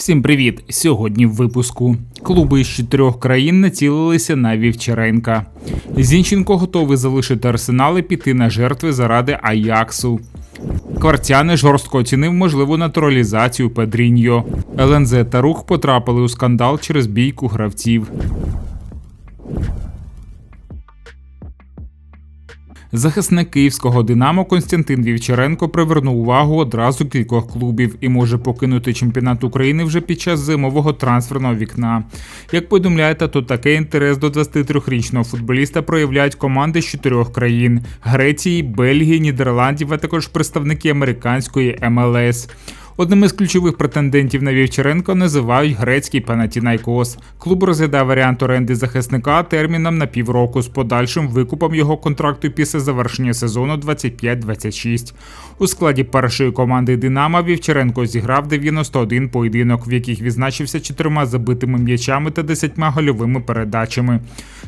Всім привіт! Сьогодні в випуску. Клуби з чотирьох країн націлилися на Вівчаренка. Зінченко готовий залишити арсенал і піти на жертви заради Аяксу. Квартяни жорстко оцінив можливу натуралізацію Педріньо. ЛНЗ та рух потрапили у скандал через бійку гравців. Захисник київського Динамо Константин Вівчаренко привернув увагу одразу кількох клубів і може покинути чемпіонат України вже під час зимового трансферного вікна. Як повідомляєте, то такий інтерес до 23-річного футболіста проявляють команди з чотирьох країн: Греції, Бельгії, Нідерландів, а також представники американської МЛС. Одним із ключових претендентів на Вівчаренко називають грецький Панатінайкос. Клуб розглядає варіант оренди захисника терміном на півроку з подальшим викупом його контракту після завершення сезону 25-26. У складі першої команди Динамо Вівчаренко зіграв 91 поєдинок, в яких відзначився чотирма забитими м'ячами та десятьма гольовими передачами.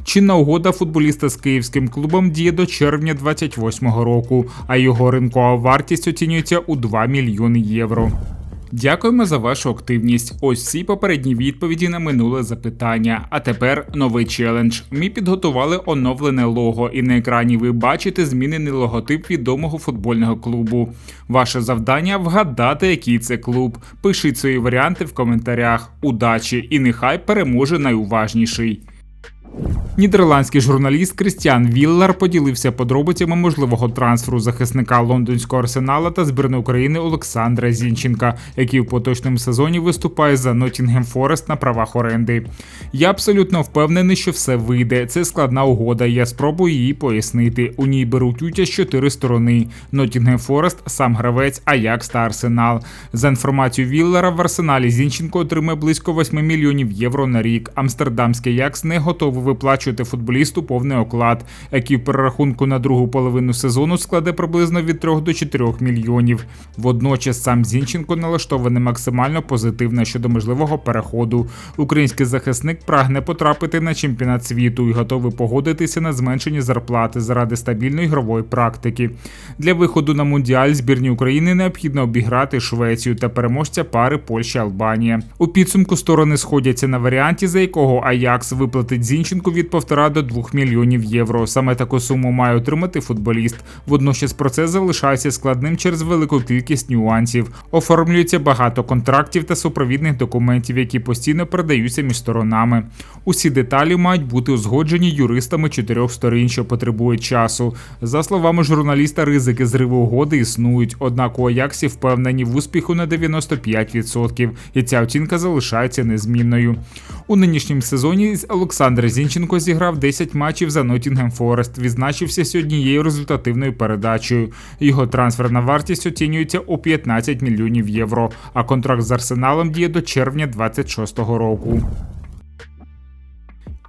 Чинна угода футболіста з київським клубом діє до червня 28-го року, а його ринкова вартість оцінюється у 2 мільйони євро. Дякуємо за вашу активність. Ось всі попередні відповіді на минуле запитання. А тепер новий челендж. Ми підготували оновлене лого, і на екрані ви бачите змінений логотип відомого футбольного клубу. Ваше завдання вгадати, який це клуб. Пишіть свої варіанти в коментарях. Удачі! І нехай переможе найуважніший. Нідерландський журналіст Крістіан Віллар поділився подробицями можливого трансферу захисника лондонського арсенала та збірної України Олександра Зінченка, який в поточному сезоні виступає за Ноттінгем Форест на правах оренди. Я абсолютно впевнений, що все вийде. Це складна угода. Я спробую її пояснити. У ній беруть участь чотири сторони: Ноттінгем Форест, сам гравець, Аякс та Арсенал. За інформацією Віллера, в арсеналі Зінченко отримає близько 8 мільйонів євро на рік. Амстердамський Аякс не готовий виплачувати футболісту повний оклад, який в перерахунку на другу половину сезону складе приблизно від 3 до 4 мільйонів. Водночас сам Зінченко налаштований максимально позитивно щодо можливого переходу. Український захисник прагне потрапити на чемпіонат світу і готовий погодитися на зменшення зарплати заради стабільної ігрової практики. Для виходу на мундіаль збірні України необхідно обіграти Швецію та переможця пари Польща-Албанія. У підсумку сторони сходяться на варіанті, за якого Аякс виплатить Зінченку від півтора до 2 мільйонів євро. Саме таку суму має отримати футболіст. Водночас процес залишається складним через велику кількість нюансів. Оформлюється багато контрактів та супровідних документів, які постійно передаються між сторонами. Усі деталі мають бути узгоджені юристами чотирьох сторін, що потребують часу. За словами журналіста, ризики зриву угоди існують. Однак у Аяксі впевнені в успіху на 95%, і ця оцінка залишається незмінною. У нинішньому сезоні Олександр Зінченко зіграв 10 матчів за Ноттінгем Форест. Відзначився сьогоднією результативною передачею. Його трансферна вартість оцінюється у 15 мільйонів євро. А контракт з Арсеналом діє до червня 26-го року.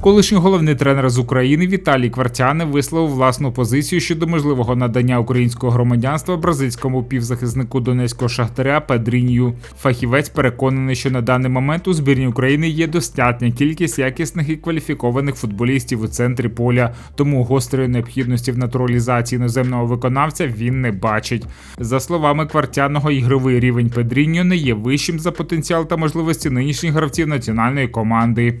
Колишній головний тренер з України Віталій Квартяне висловив власну позицію щодо можливого надання українського громадянства бразильському півзахиснику донецького шахтаря Педрінью. Фахівець переконаний, що на даний момент у збірні України є достатня кількість якісних і кваліфікованих футболістів у центрі поля, тому гострої необхідності в натуралізації іноземного виконавця він не бачить. За словами Квартяного, ігровий рівень Педріньо не є вищим за потенціал та можливості нинішніх гравців національної команди.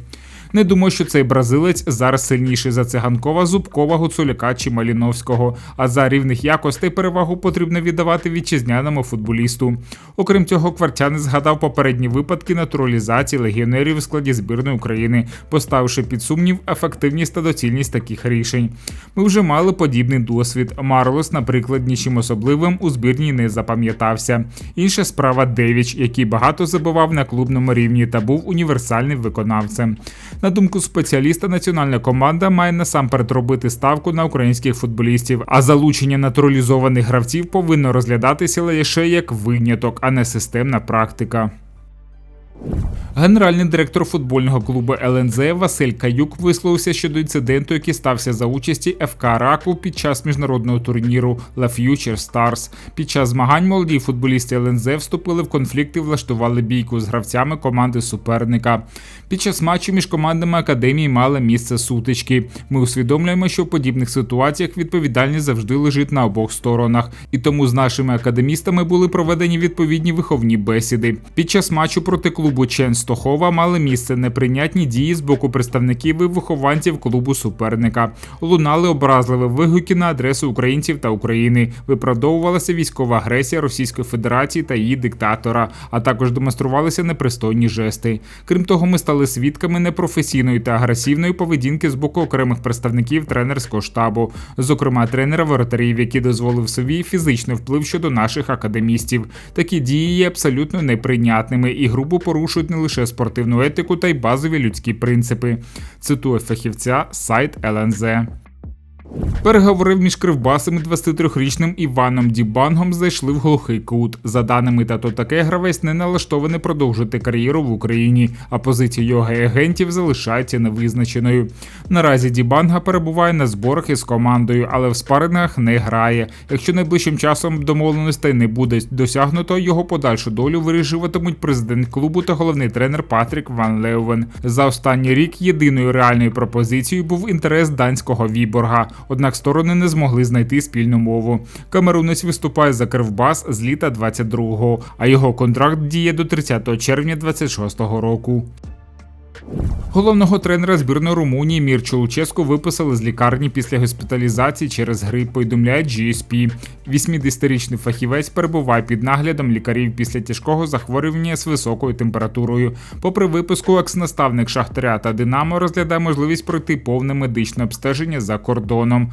Не думаю, що цей бразилець зараз сильніший за циганкова, зубкова, гуцуляка чи Маліновського. А за рівних якостей перевагу потрібно віддавати вітчизняному футболісту. Окрім цього, Квартяни згадав попередні випадки натуралізації легіонерів у складі збірної України, поставивши під сумнів ефективність та доцільність таких рішень. Ми вже мали подібний досвід. Марлос, наприклад, нічим особливим у збірній не запам'ятався. Інша справа Девіч, який багато забував на клубному рівні та був універсальним виконавцем. На думку спеціаліста, національна команда має насамперед робити ставку на українських футболістів, а залучення натуралізованих гравців повинно розглядатися лише як виняток, а не системна практика. Генеральний директор футбольного клубу ЛНЗ Василь Каюк висловився щодо інциденту, який стався за участі ФК Раку під час міжнародного турніру La Future Stars. Під час змагань молоді футболісти ЛНЗ вступили в конфлікт і влаштували бійку з гравцями команди суперника. Під час матчу між командами академії мали місце сутички. Ми усвідомлюємо, що в подібних ситуаціях відповідальність завжди лежить на обох сторонах, і тому з нашими академістами були проведені відповідні виховні бесіди. Під час матчу проти клубу Чен Стохова мали місце неприйнятні дії з боку представників і вихованців клубу суперника. Лунали образливі вигуки на адресу українців та України. Виправдовувалася військова агресія Російської Федерації та її диктатора, а також демонструвалися непристойні жести. Крім того, ми стали свідками непрофесійної та агресивної поведінки з боку окремих представників тренерського штабу, зокрема тренера воротарів, який дозволив собі фізичний вплив щодо наших академістів. Такі дії є абсолютно неприйнятними і грубо порушують не лише спортивну етику та й базові людські принципи. Цитує фахівця сайт ЛНЗ. Переговори між Кривбасом і 23-річним Іваном Дібангом зайшли в глухий кут. За даними тато таке, гравець не налаштований продовжити кар'єру в Україні, а позиція його агентів залишається невизначеною. Наразі Дібанга перебуває на зборах із командою, але в спарингах не грає. Якщо найближчим часом домовленостей не буде досягнуто, його подальшу долю вирішуватимуть президент клубу та головний тренер Патрік Ван Леувен. За останній рік єдиною реальною пропозицією був інтерес данського Віборга. Однак сторони не змогли знайти спільну мову. Камерунець виступає за Кривбас з літа 22-го, а його контракт діє до 30 червня 26-го року. Головного тренера збірної Румунії Мірчу Луческу виписали з лікарні після госпіталізації через грип, повідомляє GSP. 80-річний фахівець перебуває під наглядом лікарів після тяжкого захворювання з високою температурою. Попри виписку, екс-наставник Шахтаря та Динамо розглядає можливість пройти повне медичне обстеження за кордоном.